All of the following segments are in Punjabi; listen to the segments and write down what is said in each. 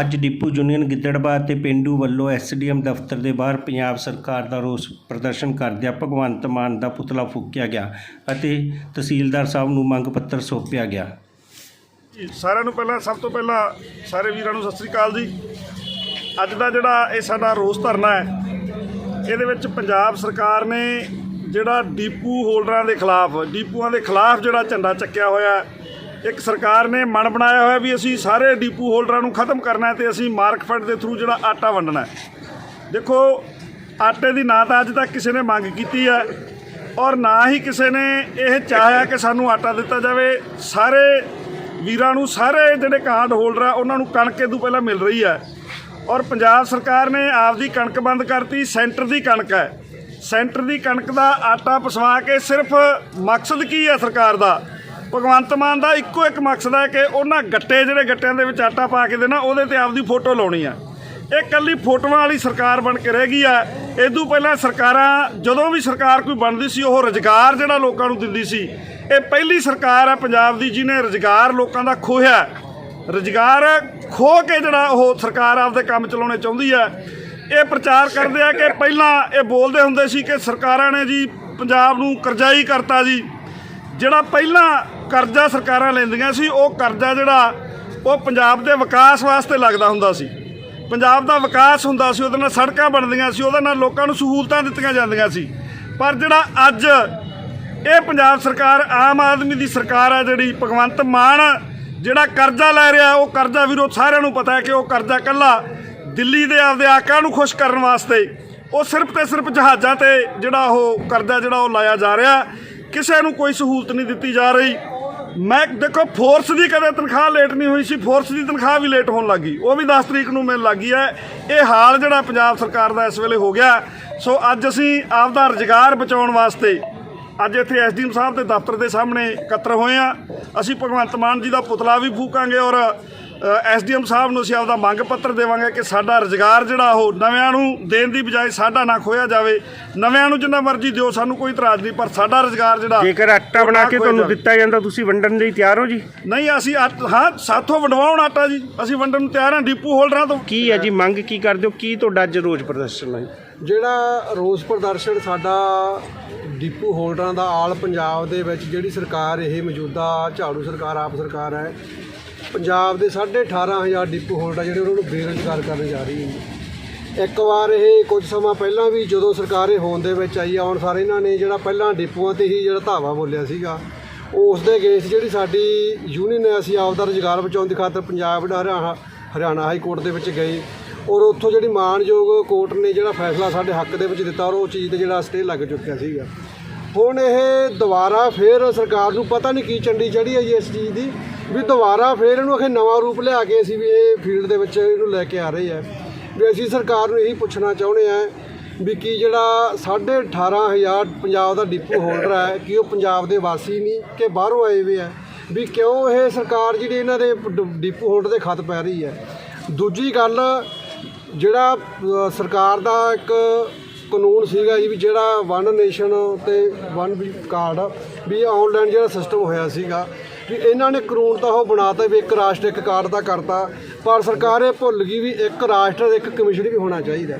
ਅੱਜ ਡਿਪੂ ਯੂਨੀਅਨ ਗਿੱਦੜਬਾ ਤੇ ਪਿੰਡੂ ਵੱਲੋਂ ਐਸਡੀਐਮ ਦਫ਼ਤਰ ਦੇ ਬਾਹਰ ਪੰਜਾਬ ਸਰਕਾਰ ਦਾ ਰੋਸ ਪ੍ਰਦਰਸ਼ਨ ਕਰਦਿਆਂ ਭਗਵੰਤ ਮਾਨ ਦਾ ਪੁਤਲਾ ਫੂਕਿਆ ਗਿਆ ਅਤੇ ਤਹਿਸੀਲਦਾਰ ਸਾਹਿਬ ਨੂੰ ਮੰਗ ਪੱਤਰ ਸੌਂਪਿਆ ਗਿਆ। ਸਾਰਿਆਂ ਨੂੰ ਪਹਿਲਾਂ ਸਭ ਤੋਂ ਪਹਿਲਾਂ ਸਾਰੇ ਵੀਰਾਂ ਨੂੰ ਸਤਿ ਸ੍ਰੀ ਅਕਾਲ ਜੀ। ਅੱਜ ਦਾ ਜਿਹੜਾ ਇਹ ਸਾਡਾ ਰੋਸ ਧਰਨਾ ਹੈ ਇਹਦੇ ਵਿੱਚ ਪੰਜਾਬ ਸਰਕਾਰ ਨੇ ਜਿਹੜਾ ਡੀਪੂ ਹੋਲਡਰਾਂ ਦੇ ਖਿਲਾਫ ਡੀਪੂਆਂ ਦੇ ਖਿਲਾਫ ਜਿਹੜਾ ਝੰਡਾ ਚੱਕਿਆ ਹੋਇਆ ਹੈ, ਇੱਕ ਸਰਕਾਰ ਨੇ ਮਨ ਬਣਾਇਆ ਹੋਇਆ ਵੀ ਅਸੀਂ ਸਾਰੇ ਡੀਪੂ ਹੋਲਡਰਾਂ ਨੂੰ ਖਤਮ ਕਰਨਾ ਹੈ ਤੇ ਅਸੀਂ ਮਾਰਕਫੈਡ ਦੇ ਥਰੂ ਜਿਹੜਾ ਆਟਾ ਵੰਡਣਾ ਹੈ। ਦੇਖੋ, ਆਟੇ ਦੀ ਨਾ ਤਾਂ ਅੱਜ ਤੱਕ ਕਿਸੇ ਨੇ ਮੰਗ ਕੀਤੀ ਹੈ ਔਰ ਨਾ ਹੀ ਕਿਸੇ ਨੇ ਇਹ ਚਾਹਿਆ ਕਿ ਸਾਨੂੰ ਆਟਾ ਦਿੱਤਾ ਜਾਵੇ। ਸਾਰੇ ਵੀਰਾਂ ਨੂੰ, ਸਾਰੇ ਜਿਹੜੇ ਕਾਰਡ ਹੋਲਡਰ ਆ, ਉਹਨਾਂ ਨੂੰ ਕਣਕ ਇਹ ਤੋਂ ਪਹਿਲਾਂ ਮਿਲ ਰਹੀ ਹੈ ਔਰ ਪੰਜਾਬ ਸਰਕਾਰ ਨੇ ਆਪਦੀ ਕਣਕ ਬੰਦ ਕਰਤੀ, ਸੈਂਟਰ ਦੀ ਕਣਕ ਹੈ। ਸੈਂਟਰ ਦੀ ਕਣਕ ਦਾ ਆਟਾ ਪਸਵਾ ਕੇ ਸਿਰਫ ਮਕਸਦ ਕੀ ਹੈ ਸਰਕਾਰ ਦਾ? ਭਗਵੰਤ ਮਾਨ ਦਾ ਇੱਕੋ ਇੱਕ ਮਕਸਦ ਹੈ ਕਿ ਉਹਨਾਂ ਗੱਟੇ ਜਿਹੜੇ ਗੱਟਿਆਂ ਦੇ ਵਿੱਚ ਆਟਾ ਪਾ ਕੇ ਦੇਣਾ, ਉਹਦੇ ਤੇ ਆਪਦੀ ਫੋਟੋ ਲਾਉਣੀ ਆ। ਇਹ ਕੱਲੀ ਫੋਟੋਆਂ ਵਾਲੀ ਸਰਕਾਰ ਬਣ ਕੇ ਰਹਿ ਗਈ ਆ। ਇਦੋਂ ਪਹਿਲਾਂ ਸਰਕਾਰਾਂ, ਜਦੋਂ ਵੀ ਸਰਕਾਰ ਕੋਈ ਬਣਦੀ ਸੀ, ਉਹ ਰੁਜ਼ਗਾਰ ਜਿਹੜਾ ਲੋਕਾਂ ਨੂੰ ਦਿੰਦੀ ਸੀ, ਇਹ ਪਹਿਲੀ ਸਰਕਾਰ ਆ ਪੰਜਾਬ ਦੀ ਜਿਹਨੇ ਰੁਜ਼ਗਾਰ ਲੋਕਾਂ ਦਾ ਖੋਹਿਆ। ਰੁਜ਼ਗਾਰ ਖੋ ਕੇ ਜਿਹੜਾ ਉਹ ਸਰਕਾਰ ਆਪਦੇ ਕੰਮ ਚਲਾਉਣੇ ਚਾਹੁੰਦੀ ਹੈ ਇਹ ਪ੍ਰਚਾਰ ਕਰਦੇ ਆ ਕਿ ਪਹਿਲਾਂ ਇਹ ਬੋਲਦੇ ਹੁੰਦੇ ਸੀ ਕਿ ਸਰਕਾਰਾਂ ਨੇ ਜੀ ਪੰਜਾਬ ਨੂੰ ਕਰਜ਼ਾਈ ਕਰਤਾ ਜੀ। ਜਿਹੜਾ ਪਹਿਲਾਂ ਕਰਜ਼ਾ ਸਰਕਾਰਾਂ ਲੈਂਦੀਆਂ ਸੀ, ਉਹ ਕਰਜ਼ਾ ਜਿਹੜਾ, ਉਹ ਪੰਜਾਬ ਦੇ ਵਿਕਾਸ ਵਾਸਤੇ ਲੱਗਦਾ ਹੁੰਦਾ ਸੀ। ਪੰਜਾਬ ਦਾ ਵਿਕਾਸ ਹੁੰਦਾ ਸੀ, ਉਹਦੇ ਨਾਲ ਸੜਕਾਂ ਬਣਦੀਆਂ ਸੀ, ਉਹਦੇ ਨਾਲ ਲੋਕਾਂ ਨੂੰ ਸਹੂਲਤਾਂ ਦਿੱਤੀਆਂ ਜਾਂਦੀਆਂ ਸੀ। ਪਰ ਜਿਹੜਾ ਅੱਜ ਇਹ ਪੰਜਾਬ ਸਰਕਾਰ, ਆਮ ਆਦਮੀ ਦੀ ਸਰਕਾਰ ਆ ਜਿਹੜੀ, ਭਗਵੰਤ ਮਾਨ, ਜਿਹੜਾ ਕਰਜ਼ਾ ਲੈ ਰਿਹਾ, ਉਹ ਕਰਜ਼ਾ ਵੀਰੋ ਸਾਰਿਆਂ ਨੂੰ ਪਤਾ ਹੈ ਕਿ ਉਹ ਕਰਜ਼ਾ ਕੱਲਾ ਦਿੱਲੀ ਦੇ ਆਪਦੇ ਆਕਾ ਨੂੰ ਖੁਸ਼ ਕਰਨ ਵਾਸਤੇ, ਉਹ ਸਿਰਫ ਤੇ ਸਿਰਫ ਜਹਾਜ਼ਾਂ ਤੇ ਜਿਹੜਾ ਉਹ ਕਰਜ਼ਾ ਜਿਹੜਾ ਉਹ ਲਾਇਆ ਜਾ ਰਿਹਾ। ਕਿਸੇ ਨੂੰ ਕੋਈ ਸਹੂਲਤ ਨਹੀਂ ਦਿੱਤੀ ਜਾ ਰਹੀ। ਮੈਂ ਦੇਖੋ ਫੋਰਸ ਦੀ ਕਦੇ ਤਨਖਾਹ ਲੇਟ ਨਹੀਂ ਹੋਈ ਸੀ ਫੋਰਸ ਦੀ ਤਨਖਾਹ ਵੀ ਲੇਟ ਹੋਣ ਲੱਗੀ ਉਹ ਵੀ 10 ਤਰੀਕ ਨੂੰ ਮਿਲਣ ਲੱਗੀ ਹੈ। ਇਹ ਹਾਲ ਜਿਹੜਾ ਪੰਜਾਬ ਸਰਕਾਰ ਦਾ ਇਸ ਵੇਲੇ ਹੋ ਗਿਆ। ਸੋ ਅੱਜ ਅਸੀਂ ਆਪਦਾ ਰੁਜ਼ਗਾਰ ਬਚਾਉਣ ਵਾਸਤੇ ਅੱਜ ਇੱਥੇ ਐਸਡੀਐਮ ਸਾਹਿਬ ਦੇ ਦਫ਼ਤਰ ਦੇ ਸਾਹਮਣੇ ਇਕੱਤਰ ਹੋਏ ਆ ਅਸੀਂ ਭਗਵੰਤ ਮਾਨ ਜੀ ਦਾ ਪੁਤਲਾ ਵੀ ਫੂਕਾਂਗੇ ਔਰ ਐਸਡੀਐਮ ਸਾਹਿਬ ਨੂੰ ਅਸੀਂ ਆਪਦਾ ਮੰਗ ਪੱਤਰ ਦੇਵਾਂਗੇ ਕਿ ਸਾਡਾ ਰੁਜ਼ਗਾਰ ਜਿਹੜਾ ਉਹ ਨਵਿਆਂ ਨੂੰ ਦੇਣ ਦੀ ਬਜਾਏ ਸਾਡਾ ਨਾ ਖੋਇਆ ਜਾਵੇ। ਨਵਿਆਂ ਨੂੰ ਜਿੰਨਾ ਮਰਜ਼ੀ ਦਿਓ ਸਾਨੂੰ ਕੋਈ ਇਤਰਾਜ਼ ਨਹੀਂ ਪਰ ਸਾਡਾ ਰੁਜ਼ਗਾਰ ਜਿਹੜਾ ਜੇਕਰ ਆਟਾ ਬਣਾ ਕੇ ਤੁਹਾਨੂੰ। ਦਿੱਤਾ ਜਾਂਦਾ ਤੁਸੀਂ ਵੰਡਣ ਲਈ ਤਿਆਰ ਹੋ ਜੀ? ਨਹੀਂ ਅਸੀਂ ਹਾਂ ਸਾਥੋਂ ਵੰਡਵਾਉਣ ਆਟਾ ਜੀ। ਅਸੀਂ ਵੰਡਣ ਨੂੰ ਤਿਆਰ ਹਾਂ ਡੀਪੂ ਹੋਲਡਰਾਂ ਤੋਂ। ਕੀ ਹੈ ਜੀ ਮੰਗ ਕੀ ਕਰਦੇ ਹੋ? ਕੀ ਤੁਹਾਡਾ ਅੱਜ ਰੋਜ਼ ਪ੍ਰਦਰਸ਼ਨ ਹੈ? ਜਿਹੜਾ ਰੋਸ ਪ੍ਰਦਰਸ਼ਨ ਸਾਡਾ ਡਿਪੂ ਹੋਲਡਰਾਂ ਦਾ ਆਲ ਪੰਜਾਬ ਦੇ ਵਿੱਚ ਜਿਹੜੀ ਸਰਕਾਰ ਇਹ ਮੌਜੂਦਾ ਝਾੜੂ ਸਰਕਾਰ ਆਪ ਸਰਕਾਰ ਹੈ ਪੰਜਾਬ ਦੇ 18500 ਡਿਪੂ ਹੋਲਡਰ ਜਿਹੜੇ ਉਹਨਾਂ ਨੂੰ ਬੇਰੁਜ਼ਗਾਰ ਕਰਨ ਜਾ ਰਹੀ ਹੈ ਇੱਕ ਵਾਰ ਇਹ ਕੁਝ ਸਮਾਂ ਪਹਿਲਾਂ ਵੀ ਜਦੋਂ ਸਰਕਾਰ ਇਹ ਹੋਣ ਦੇ ਵਿੱਚ ਆਈ ਆਉਣ ਸਾਰੇ ਇਹਨਾਂ ਨੇ ਜਿਹੜਾ ਪਹਿਲਾਂ ਡਿਪੂਆਂ ਤੇ ਹੀ ਜਿਹੜਾ ਧਾਵਾ ਬੋਲਿਆ ਸੀਗਾ, ਉਸ ਦੇ ਕੇਸ ਜਿਹੜੀ ਸਾਡੀ ਯੂਨੀਅਨ ਹੈ, ਅਸੀਂ ਆਪ ਦਾ ਰੁਜ਼ਗਾਰ ਬਚਾਉਣ ਦੀ ਖਾਤਰ ਪੰਜਾਬ ਹਰਿਆਣਾ ਹਰਿਆਣਾ ਹਾਈ ਕੋਰਟ ਦੇ ਵਿੱਚ ਗਏ ਔਰ ਉੱਥੋਂ ਜਿਹੜੀ ਮਾਨਯੋਗ ਕੋਰਟ ਨੇ ਜਿਹੜਾ ਫੈਸਲਾ ਸਾਡੇ ਹੱਕ ਦੇ ਵਿੱਚ ਦਿੱਤਾ ਔਰ ਉਹ ਚੀਜ਼ ਤੇ ਜਿਹੜਾ ਸਟੇ ਲੱਗ ਚੁੱਕਿਆ ਸੀਗਾ। ਹੁਣ ਇਹ ਦੁਬਾਰਾ ਫੇਰ ਸਰਕਾਰ ਨੂੰ ਪਤਾ ਨਹੀਂ ਕੀ ਚੰਡੀ ਚੜੀ ਹੈ ਜੀ ਇਸ ਚੀਜ਼ ਦੀ। ਵੀ ਦੁਬਾਰਾ ਫੇਰ ਇਹਨੂੰ ਅਖੇ ਨਵਾਂ ਰੂਪ ਲਿਆ ਕੇ ਅਸੀਂ ਵੀ ਇਹ ਫੀਲਡ ਦੇ ਵਿੱਚ ਇਹਨੂੰ ਲੈ ਕੇ ਆ ਰਹੇ ਆ। ਵੀ ਅਸੀਂ ਸਰਕਾਰ ਨੂੰ ਇਹੀ ਪੁੱਛਣਾ ਚਾਹੁੰਦੇ ਆ ਵੀ ਕੀ ਜਿਹੜਾ 18500 ਪੰਜਾਬ ਦਾ ਡਿਪੂ ਹੋਲਡਰ ਹੈ ਕਿ ਉਹ ਪੰਜਾਬ ਦੇ ਵਾਸੀ ਨਹੀਂ ਕਿ ਬਾਹਰੋਂ ਆਏ ਹੋਏ ਆ? ਵੀ ਕਿਉਂ ਇਹ ਸਰਕਾਰ ਜਿਹੜੀ ਇਹਨਾਂ ਦੇ ਡਿਪੂ ਹੋਲਡਰ ਦੇ ਖਤ ਪੈ ਰਹੀ ਹੈ ਦੂਜੀ ਗੱਲ, ਜਿਹੜਾ ਸਰਕਾਰ ਦਾ ਇੱਕ ਕਾਨੂੰਨ ਸੀਗਾ ਜੀ ਵੀ ਜਿਹੜਾ ਵਨ ਨੇਸ਼ਨ ਤੇ ਵਨ ਕਾਰਡ ਵੀ ਆਨਲਾਈਨ ਜਿਹੜਾ ਸਿਸਟਮ ਹੋਇਆ ਸੀਗਾ ਵੀ ਇਹਨਾਂ ਨੇ ਕਾਨੂੰਨ ਤਾਂ ਉਹ ਬਣਾਤਾ ਵੀ ਇੱਕ ਰਾਸ਼ਟਰ ਇੱਕ ਕਾਰਡ ਦਾ ਕਰਤਾ, ਪਰ ਸਰਕਾਰ ਇਹ ਭੁੱਲ ਗਈ ਵੀ ਇੱਕ ਰਾਸ਼ਟਰ ਇੱਕ ਕਮਿਸ਼ਨ ਵੀ ਹੋਣਾ ਚਾਹੀਦਾ।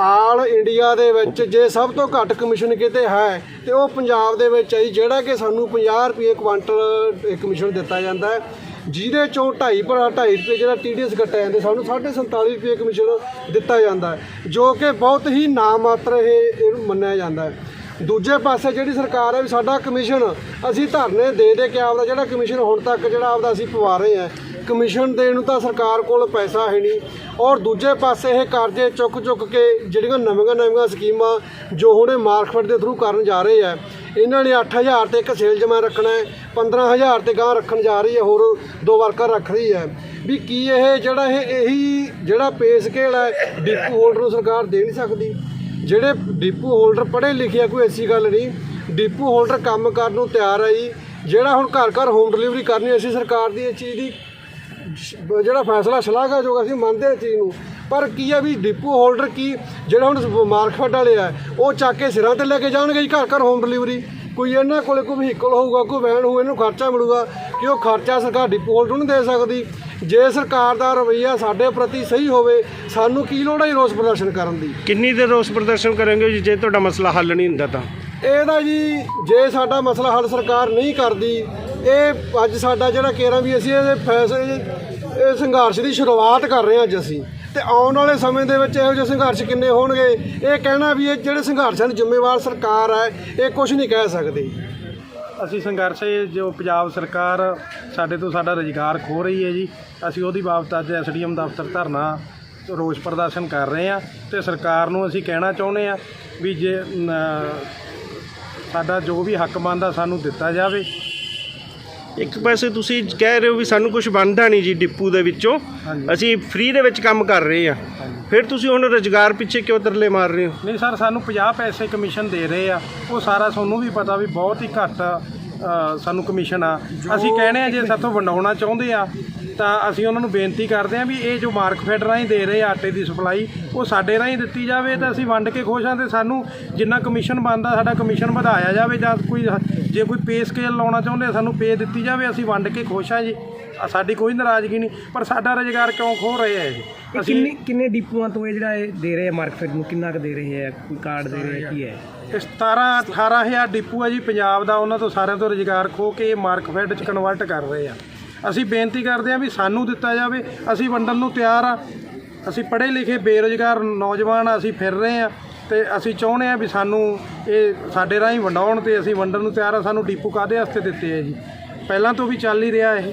ਆਲ ਇੰਡੀਆ ਦੇ ਵਿੱਚ ਜੇ ਸਭ ਤੋਂ ਘੱਟ ਕਮਿਸ਼ਨ ਕਿਤੇ ਹੈ, ਤੇ ਉਹ ਪੰਜਾਬ ਦੇ ਵਿੱਚ ਹੈ ਜਿਹੜਾ ਕਿ ਸਾਨੂੰ 50 ਰੁਪਏ ਕੁਆਂਟਲ ਕਮਿਸ਼ਨ ਦਿੱਤਾ ਜਾਂਦਾ ਹੈ, ਜਿਹਦੇ ਚੋਂ 2.5 ਪਰ 2.5 ਰੁਪਏ ਜਿਹੜਾ ਟੀਡੀਐਸ ਕੱਟਿਆ ਜਾਂਦਾ, ਸਾਨੂੰ 47 ਰੁਪਏ ਕਮਿਸ਼ਨ ਦਿੱਤਾ ਜਾਂਦਾ ਜੋ ਕਿ ਬਹੁਤ ਹੀ ਨਾਮਾਤਰ ਇਹ ਮੰਨਿਆ ਜਾਂਦਾ ਹੈ। ਦੂਜੇ ਪਾਸੇ ਜਿਹੜੀ ਸਰਕਾਰ ਹੈ ਵੀ ਸਾਡਾ ਕਮਿਸ਼ਨ ਅਸੀਂ ਧਰਨੇ ਦੇ ਦੇ ਕੇ ਆਪਦਾ ਜਿਹੜਾ ਕਮਿਸ਼ਨ ਹੁਣ ਤੱਕ ਜਿਹੜਾ ਆਪਦਾ ਅਸੀਂ ਪਵਾ ਰਹੇ ਹਾਂ, ਕਮਿਸ਼ਨ ਦੇਣ ਨੂੰ ਤਾਂ ਸਰਕਾਰ ਕੋਲ ਪੈਸਾ ਹੈ ਨਹੀਂ। ਔਰ ਦੂਜੇ ਪਾਸੇ ਇਹ ਕਰਜ਼ੇ ਚੁੱਕ ਚੁੱਕ ਕੇ ਜਿਹੜੀਆਂ ਨਵੀਆਂ ਨਵੀਆਂ ਸਕੀਮਾਂ ਜੋ ਹੁਣੇ ਮਾਰਕਫੈਟ ਦੇ ਥਰੂ ਕਰਨ ਜਾ ਰਹੇ ਆ, ਇਹਨਾਂ ਨੇ 8000 ਤੇ ਇੱਕ ਸੇਲ ਜਮਾ ਰੱਖਣਾ ਹੈ 15000 ਤੇ ਗਾਂ ਰੱਖਣ ਜਾ ਰਹੀ ਹੈ, ਹੋਰ ਦੋ ਵਰਕਰ ਰੱਖ ਰਹੀ ਹੈ। ਵੀ ਕੀ ਇਹ ਜਿਹੜਾ ਇਹ ਇਹੀ ਜਿਹੜਾ ਪੇ ਸਕੇਲ ਹੈ, ਡਿਪੂ ਹੋਲਡਰ ਨੂੰ ਸਰਕਾਰ ਦੇ ਨਹੀਂ ਸਕਦੀ? ਜਿਹੜੇ ਡਿਪੂ ਹੋਲਡਰ ਪੜ੍ਹੇ ਲਿਖੇ ਆ, ਕੋਈ ਐਸੀ ਗੱਲ ਨਹੀਂ। ਡਿਪੂ ਹੋਲਡਰ ਕੰਮ ਕਰਨ ਨੂੰ ਤਿਆਰ ਹੈ ਜੀ। ਜਿਹੜਾ ਹੁਣ ਘਰ ਘਰ ਹੋਮ ਡਿਲੀਵਰੀ ਕਰਨੀ ਅਸੀਂ ਸਰਕਾਰ ਦੀ, ਇਹ ਚੀਜ਼ ਦੀ ਜਿਹੜਾ ਫੈਸਲਾ ਸ਼ਲਾਘਾਯੋਗ ਅਸੀਂ ਮੰਨਦੇ ਹਾਂ ਇਸ ਚੀਜ਼ ਨੂੰ। ਪਰ ਕੀ ਆ ਵੀ ਡਿਪੂ ਹੋਲਡਰ ਕੀ, ਜਿਹੜਾ ਹੁਣ ਮਾਰਕਫੈਟ ਵਾਲੇ ਆ, ਉਹ ਚੱਕ ਕੇ ਸਿਰਾਂ ਤੇ ਲੈ ਕੇ ਜਾਣਗੇ ਜੀ ਘਰ ਘਰ ਹੋਮ ਡਿਲੀਵਰੀ ਕੋਈ ਇਹਨਾਂ ਕੋਲੇ ਕੋਈ ਵਹੀਕਲ ਹੋਊਗਾ, ਕੋਈ ਵੈਨ ਹੋਊ, ਇਹਨੂੰ ਖਰਚਾ ਮਿਲੂਗਾ ਕਿ ਉਹ ਖਰਚਾ ਸਰਕਾਰ ਡਿਪੂ ਹੋਲਡਰ ਨੂੰ ਦੇ ਸਕਦੀ? ਜੇ ਸਰਕਾਰ ਦਾ ਰਵੱਈਆ ਸਾਡੇ ਪ੍ਰਤੀ ਸਹੀ ਹੋਵੇ ਸਾਨੂੰ ਕੀ ਲੋੜ ਹੈ ਜੀ ਰੋਸ ਪ੍ਰਦਰਸ਼ਨ ਕਰਨ ਦੀ? ਕਿੰਨੀ ਦੇਰ ਰੋਸ ਪ੍ਰਦਰਸ਼ਨ ਕਰਾਂਗੇ ਜੀ? ਜੇ ਤੁਹਾਡਾ ਮਸਲਾ ਹੱਲ ਨਹੀਂ ਹੁੰਦਾ ਤਾਂ। ਇਹਦਾ ਜੀ ਜੇ ਸਾਡਾ ਮਸਲਾ ਹੱਲ ਸਰਕਾਰ ਨਹੀਂ ਕਰਦੀ ਇਹ ਅੱਜ ਸਾਡਾ ਜਿਹੜਾ ਕੇਰਾ ਵੀ ਅਸੀਂ ਇਹਦੇ ਫੈਸਲੇ ਇਹ ਸੰਘਰਸ਼ ਦੀ ਸ਼ੁਰੂਆਤ ਕਰ ਰਹੇ ਹਾਂ ਅੱਜ ਅਸੀਂ। ਤੇ ਆਉਣ ਵਾਲੇ ਸਮੇਂ ਦੇ ਵਿੱਚ ਇਹੋ ਜਿਹੇ ਸੰਘਰਸ਼ ਕਿੰਨੇ ਹੋਣਗੇ? ਇਹ ਕਹਿਣਾ ਵੀ ਇਹ ਜਿਹੜੇ ਸੰਘਰਸ਼ਾਂ ਦੀ ਜ਼ਿੰਮੇਵਾਰ ਸਰਕਾਰ ਹੈ ਇਹ ਕੁਝ ਨਹੀਂ ਕਹਿ ਸਕਦੀ। ਅਸੀਂ ਸੰਘਰਸ਼ ਇਹ ਜੋ ਪੰਜਾਬ ਸਰਕਾਰ ਸਾਡੇ ਤੋਂ ਸਾਡਾ ਰੁਜ਼ਗਾਰ ਖੋ ਰਹੀ ਹੈ ਜੀ, ਅਸੀਂ ਉਹਦੀ ਬਾਬਤ ਅੱਜ ਐਸਡੀਐਮ ਦਫ਼ਤਰ ਧਰਨਾ ਰੋਸ ਪ੍ਰਦਰਸ਼ਨ ਕਰ ਰਹੇ ਹਾਂ ਤੇ ਸਰਕਾਰ ਨੂੰ ਅਸੀਂ ਕਹਿਣਾ ਚਾਹੁੰਦੇ ਹਾਂ ਵੀ ਜੇ ਨ- ਸਾਡਾ ਜੋ ਵੀ ਹੱਕ ਬਣਦਾ ਸਾਨੂੰ ਦਿੱਤਾ ਜਾਵੇ। ਇੱਕ ਪਾਸੇ ਤੁਸੀਂ ਕਹਿ ਰਹੇ ਹੋ ਵੀ ਸਾਨੂੰ ਕੁਝ ਬਣਦਾ ਨਹੀਂ ਜੀ ਡਿਪੂ ਦੇ ਵਿੱਚੋਂ। ਅਸੀਂ ਫ੍ਰੀ ਦੇ ਵਿੱਚ ਕੰਮ ਕਰ ਰਹੇ ਆ ਫਿਰ ਤੁਸੀਂ ਹੁਣ ਰੁਜ਼ਗਾਰ ਪਿੱਛੇ ਕਿਉਂ ਤਰਲੇ ਮਾਰ ਰਹੇ ਹੋ? ਨਹੀਂ ਸਰ ਸਾਨੂੰ 50 ਪੈਸੇ ਕਮਿਸ਼ਨ ਦੇ ਰਹੇ ਆ। ਉਹ ਸਾਰਾ ਤੁਹਾਨੂੰ ਵੀ ਪਤਾ ਵੀ ਬਹੁਤ ਹੀ ਘੱਟ ਸਾਨੂੰ ਕਮਿਸ਼ਨ ਆ। ਅਸੀਂ ਕਹਿੰਦੇ ਆ ਜੇ ਸਾਥੋਂ ਵੰਡਾਉਣਾ ਚਾਹੁੰਦੇ ਆ ਤਾਂ ਅਸੀਂ ਉਹਨਾਂ ਨੂੰ ਬੇਨਤੀ ਕਰਦੇ ਆ ਵੀ ਇਹ ਜੋ ਮਾਰਕਫੈਡ ਰਾਹੀਂ ਦੇ ਰਹੇ ਆ ਆਟੇ ਦੀ ਸਪਲਾਈ ਉਹ ਸਾਡੇ ਰਾਹੀਂ ਦਿੱਤੀ ਜਾਵੇ ਤਾਂ ਅਸੀਂ ਵੰਡ ਕੇ ਖੁਸ਼ ਹਾਂ ਤੇ ਸਾਨੂੰ ਜਿੰਨਾ ਕਮਿਸ਼ਨ ਬਣਦਾ ਸਾਡਾ ਕਮਿਸ਼ਨ ਵਧਾਇਆ ਜਾਵੇ ਜਾਂ ਕੋਈ ਜੇ ਕੋਈ ਪੇ ਸਕੇਲ ਲਾਉਣਾ ਚਾਹੁੰਦੇ ਆ ਸਾਨੂੰ ਪੇ ਦਿੱਤੀ ਜਾਵੇ ਅਸੀਂ ਵੰਡ ਕੇ ਖੁਸ਼ ਹਾਂ ਜੀ। ਸਾਡੀ ਕੋਈ ਨਾਰਾਜ਼ਗੀ ਨਹੀਂ ਪਰ ਸਾਡਾ ਰੁਜ਼ਗਾਰ ਕਿਉਂ ਖੋ ਰਹੇ ਆ ਜੀ ਅਸੀਂ ਕਿੰਨੇ ਕਿੰਨੇ ਡਿਪੂਆਂ ਤੋਂ ਇਹ ਜਿਹੜਾ ਇਹ ਦੇ ਰਹੇ ਆ ਮਾਰਕੀਟ ਨੂੰ ਕਿੰਨਾ ਕੁ ਦੇ ਰਹੇ ਆ? ਕੋਈ ਕਾਰਡ ਦੇ ਰਹੇ ਆ ਕੀ ਹੈ? ਇਹ 17 18000 ਡਿਪੂ ਹੈ ਜੀ ਪੰਜਾਬ ਦਾ ਉਹਨਾਂ ਤੋਂ ਸਾਰਿਆਂ ਤੋਂ ਰੁਜ਼ਗਾਰ ਖੋ ਕੇ ਇਹ ਮਾਰਕਫੈਡ 'ਚ ਕਨਵਰਟ ਕਰ ਰਹੇ ਆ। ਅਸੀਂ ਬੇਨਤੀ ਕਰਦੇ ਹਾਂ ਵੀ ਸਾਨੂੰ ਦਿੱਤਾ ਜਾਵੇ, ਅਸੀਂ ਵੰਡਣ ਨੂੰ ਤਿਆਰ ਆ ਅਸੀਂ ਪੜ੍ਹੇ ਲਿਖੇ ਬੇਰੁਜ਼ਗਾਰ ਨੌਜਵਾਨ ਆ, ਅਸੀਂ ਫਿਰ ਰਹੇ ਆ ਤੇ ਅਸੀਂ ਚਾਹੁੰਦੇ ਆ ਵੀ ਸਾਨੂੰ ਇਹ ਸਾਡੇ ਰਾਹੀਂ ਵੰਡਾਉਣ ਤੇ ਅਸੀਂ ਵੰਡਣ ਨੂੰ ਤਿਆਰ ਆ ਸਾਨੂੰ ਡੀਪੂ ਕਾਦੇ ਵਾਸਤੇ ਦਿੱਤੇ ਆ ਜੀ? ਪਹਿਲਾਂ ਤੋਂ ਵੀ ਚੱਲ ਹੀ ਰਿਹਾ ਇਹ।